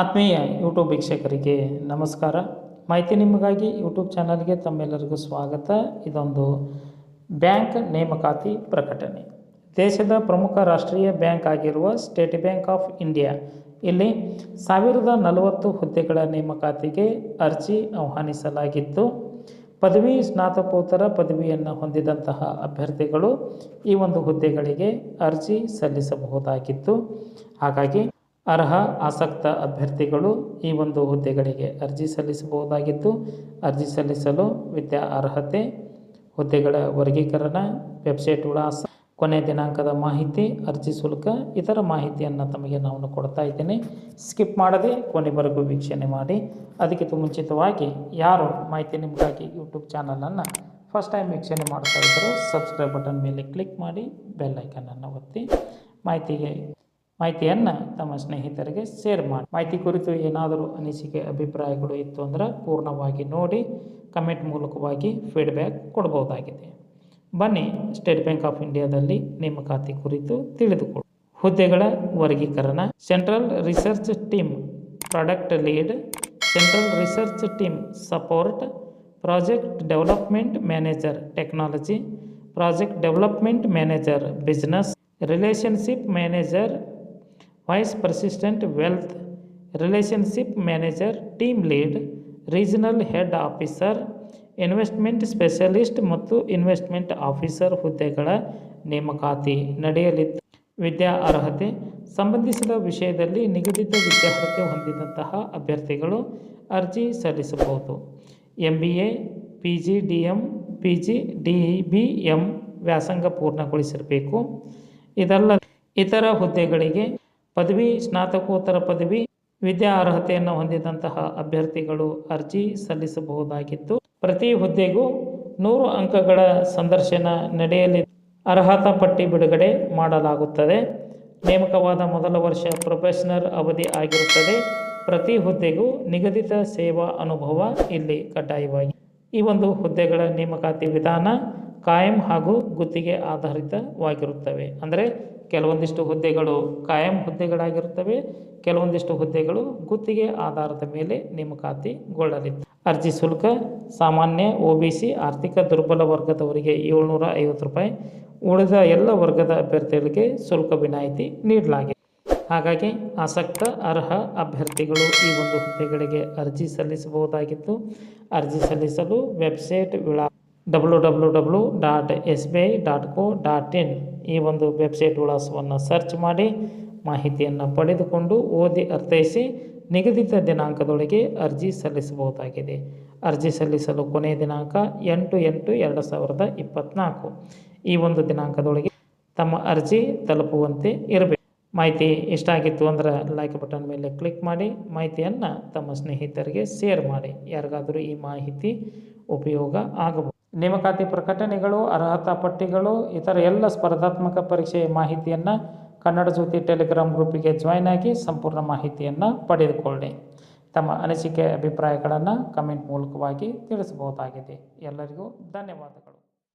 ಆತ್ಮೀಯ ಯೂಟ್ಯೂಬ್ ವೀಕ್ಷಕರಿಗೆ ನಮಸ್ಕಾರ. ಮಾಹಿತಿ ನಿಮಗಾಗಿ ಯೂಟ್ಯೂಬ್ ಚಾನಲ್ಗೆ ತಮ್ಮೆಲ್ಲರಿಗೂ ಸ್ವಾಗತ. ಇದೊಂದು ಬ್ಯಾಂಕ್ ನೇಮಕಾತಿ ಪ್ರಕಟಣೆ. ದೇಶದ ಪ್ರಮುಖ ರಾಷ್ಟ್ರೀಯ ಬ್ಯಾಂಕ್ ಆಗಿರುವ ಸ್ಟೇಟ್ ಬ್ಯಾಂಕ್ ಆಫ್ ಇಂಡಿಯಾ ಇಲ್ಲಿ ಸಾವಿರದ ನಲವತ್ತು ಹುದ್ದೆಗಳ ನೇಮಕಾತಿಗೆ ಅರ್ಜಿ ಆಹ್ವಾನಿಸಲಾಗಿತ್ತು ಪದವಿ ಸ್ನಾತಕೋತ್ತರ ಪದವಿಯನ್ನು ಹೊಂದಿದಂತಹ ಅಭ್ಯರ್ಥಿಗಳು ಈ ಒಂದು ಹುದ್ದೆಗಳಿಗೆ ಅರ್ಜಿ ಸಲ್ಲಿಸಬಹುದಾಗಿತ್ತು. ಹಾಗಾಗಿ ಅರ್ಹ, ಆಸಕ್ತ ಅಭ್ಯರ್ಥಿಗಳು ಈ ಒಂದು ಹುದ್ದೆಗಳಿಗೆ ಅರ್ಜಿ ಸಲ್ಲಿಸಬಹುದಾಗಿದ್ದು, ಅರ್ಜಿ ಸಲ್ಲಿಸಲು ವಿದ್ಯಾ ಅರ್ಹತೆ, ಹುದ್ದೆಗಳ ವರ್ಗೀಕರಣ, ವೆಬ್ಸೈಟ್ ವಿಳಾಸ, ಕೊನೆ ದಿನಾಂಕದ ಮಾಹಿತಿ, ಅರ್ಜಿ ಶುಲ್ಕ, ಇತರ ಮಾಹಿತಿಯನ್ನು ತಮಗೆ ನಾನು ಕೊಡ್ತಾ ಇದ್ದೇನೆ. ಸ್ಕಿಪ್ ಮಾಡದೆ ಕೊನೆವರೆಗೂ ವೀಕ್ಷಣೆ ಮಾಡಿ. ಅದಕ್ಕಿಂತ ಮುಂಚಿತವಾಗಿ ಯಾರು ಮಾಹಿತಿ ನಿಮಗಾಗಿ ಯೂಟ್ಯೂಬ್ ಚಾನಲನ್ನು ಫಸ್ಟ್ ಟೈಮ್ ವೀಕ್ಷಣೆ ಮಾಡ್ತಾ ಇದ್ದರು ಸಬ್ಸ್ಕ್ರೈಬ್ ಬಟನ್ ಮೇಲೆ ಕ್ಲಿಕ್ ಮಾಡಿ ಬೆಲ್ ಐಕನನ್ನು ಒತ್ತಿ. ಮಾಹಿತಿಗೆ ಮಾಹಿತಿಯನ್ನು ತಮ್ಮ ಸ್ನೇಹಿತರಿಗೆ ಶೇರ್ ಮಾಡಿ. ಮಾಹಿತಿ ಕುರಿತು ಏನಾದರೂ ಅನಿಸಿಕೆ, ಅಭಿಪ್ರಾಯಗಳು ಇತ್ತು ಅಂದ್ರೆ ಪೂರ್ಣವಾಗಿ ನೋಡಿ ಕಮೆಂಟ್ ಮೂಲಕವಾಗಿ ಫೀಡ್ಬ್ಯಾಕ್ ಕೊಡ್ಬೋದಾಗಿದೆ. ಬನ್ನಿ ಸ್ಟೇಟ್ ಬ್ಯಾಂಕ್ ಆಫ್ ಇಂಡಿಯಾದಲ್ಲಿ ನೇಮಕಾತಿ ಕುರಿತು ತಿಳಿದುಕೊಳ್ಳಿ ಹುದ್ದೆಗಳ ವರ್ಗೀಕರಣ central research team product lead central research team support project development manager technology project development manager business relationship manager vice persistent wealth relationship manager team lead regional head officer investment specialist ಮತ್ತು investment officer ಹುದ್ದೆಗಳ ನೇಮಕಾತಿ ನಡೆಯಲಿದ್ದು ವಿದ್ಯಾ ಅರ್ಹತೆ ಸಂಬಂಧಿಸಿದ ವಿಷಯದಲ್ಲಿ ನಿಗದಿತ ವಿದ್ಯಾರ್ಹತೆ ಹೊಂದಿದಂತಹ ಅಭ್ಯರ್ಥಿಗಳು ಅರ್ಜಿ ಸಲ್ಲಿಸಬಹುದು. M B A P G D M P G D B M ವ್ಯಾಸಂಗ ಪೂರ್ಣಗೊಳಿಸಿರಬೇಕು. ಇದಲ್ಲ ಇತರ ಹುದ್ದೆಗಳಿಗೆ ಪದವಿ, ಸ್ನಾತಕೋತ್ತರ ಪದವಿ, ವಿದ್ಯಾ ಅರ್ಹತೆಯನ್ನು ಹೊಂದಿದಂತಹ ಅಭ್ಯರ್ಥಿಗಳು ಅರ್ಜಿ ಸಲ್ಲಿಸಬಹುದಾಗಿತ್ತು. ಪ್ರತಿ ಹುದ್ದೆಗೂ ನೂರು ಅಂಕಗಳ ಸಂದರ್ಶನ ನಡೆಯಲಿ, ಅರ್ಹತಾ ಪಟ್ಟಿ ಬಿಡುಗಡೆ ಮಾಡಲಾಗುತ್ತದೆ. ನೇಮಕವಾದ ಮೊದಲ ವರ್ಷ ಪ್ರೊಫೆಷನಲ್ ಅವಧಿ ಆಗಿರುತ್ತದೆ. ಪ್ರತಿ ಹುದ್ದೆಗೂ ನಿಗದಿತ ಸೇವಾ ಅನುಭವ ಇಲ್ಲಿ ಕಡ್ಡಾಯವಾಗಿ. ಈ ಒಂದು ಹುದ್ದೆಗಳ ನೇಮಕಾತಿ ವಿಧಾನ ಕಾಯಂ ಹಾಗೂ ಗುತ್ತಿಗೆ ಆಧಾರಿತವಾಗಿರುತ್ತವೆ. ಅಂದರೆ ಕೆಲವೊಂದಿಷ್ಟು ಹುದ್ದೆಗಳು ಕಾಯಂ ಹುದ್ದೆಗಳಾಗಿರುತ್ತವೆ, ಕೆಲವೊಂದಿಷ್ಟು ಹುದ್ದೆಗಳು ಗುತ್ತಿಗೆ ಆಧಾರದ ಮೇಲೆ ನೇಮಕಾತಿಗೊಳ್ಳಲಿದೆ ಅರ್ಜಿ ಶುಲ್ಕ, ಸಾಮಾನ್ಯ ಒ ಆರ್ಥಿಕ ದುರ್ಬಲ ವರ್ಗದವರಿಗೆ ಏಳ್ನೂರ ಐವತ್ತು ರೂಪಾಯಿ, ಉಳಿದ ಎಲ್ಲ ವರ್ಗದ ಅಭ್ಯರ್ಥಿಗಳಿಗೆ ಶುಲ್ಕ ವಿನಾಯಿತಿ ನೀಡಲಾಗಿದೆ. ಹಾಗಾಗಿ ಆಸಕ್ತ, ಅರ್ಹ ಅಭ್ಯರ್ಥಿಗಳು ಈ ಒಂದು ಹುದ್ದೆಗಳಿಗೆ ಅರ್ಜಿ ಸಲ್ಲಿಸಬಹುದಾಗಿತ್ತು. ಅರ್ಜಿ ಸಲ್ಲಿಸಲು website ವಿಳಾ W W dot S B I dot co dot in ಈ ಒಂದು ವೆಬ್ಸೈಟ್ ವಿಳಾಸವನ್ನು ಸರ್ಚ್ ಮಾಡಿ ಮಾಹಿತಿಯನ್ನು ಪಡೆದುಕೊಂಡು ಓದಿ ಅರ್ಥೈಸಿ ನಿಗದಿತ ದಿನಾಂಕದೊಳಗೆ ಅರ್ಜಿ ಸಲ್ಲಿಸಬಹುದಾಗಿದೆ. ಅರ್ಜಿ ಸಲ್ಲಿಸಲು ಕೊನೆಯ ದಿನಾಂಕ ಎಂಟು ಎಂಟು ಎರಡು ಸಾವಿರದ ಇಪ್ಪತ್ತ್ನಾಲ್ಕು ಈ ಒಂದು ದಿನಾಂಕದೊಳಗೆ ತಮ್ಮ ಅರ್ಜಿ ತಲುಪುವಂತೆ ಇರಬೇಕು. ಮಾಹಿತಿ ಇಷ್ಟ ಆಗಿತ್ತು ಅಂದ್ರೆ ಲೈಕ್ ಬಟನ್ ಮೇಲೆ ಕ್ಲಿಕ್ ಮಾಡಿ, ಮಾಹಿತಿಯನ್ನು ತಮ್ಮ ಸ್ನೇಹಿತರಿಗೆ ಶೇರ್ ಮಾಡಿ. ಯಾರಿಗಾದರೂ ಈ ಮಾಹಿತಿ ಉಪಯೋಗ ಆಗಬಹುದು ನೇಮಕಾತಿ ಪ್ರಕಟಣೆಗಳು, ಅರ್ಹತಾ ಪಟ್ಟಿಗಳು, ಇತರ ಎಲ್ಲ ಸ್ಪರ್ಧಾತ್ಮಕ ಪರೀಕ್ಷೆಯ ಮಾಹಿತಿಯನ್ನು ಕನ್ನಡ ಜ್ಯೋತಿ ಟೆಲಿಗ್ರಾಮ್ ಗ್ರೂಪಿಗೆ ಜಾಯ್ನ್ ಆಗಿ ಸಂಪೂರ್ಣ ಮಾಹಿತಿಯನ್ನು ಪಡೆದುಕೊಳ್ಳಿ. ತಮ್ಮ ಅನಿಸಿಕೆ, ಅಭಿಪ್ರಾಯಗಳನ್ನು ಕಮೆಂಟ್ ಮೂಲಕವಾಗಿ ತಿಳಿಸಬಹುದಾಗಿದೆ. ಎಲ್ಲರಿಗೂ ಧನ್ಯವಾದಗಳು.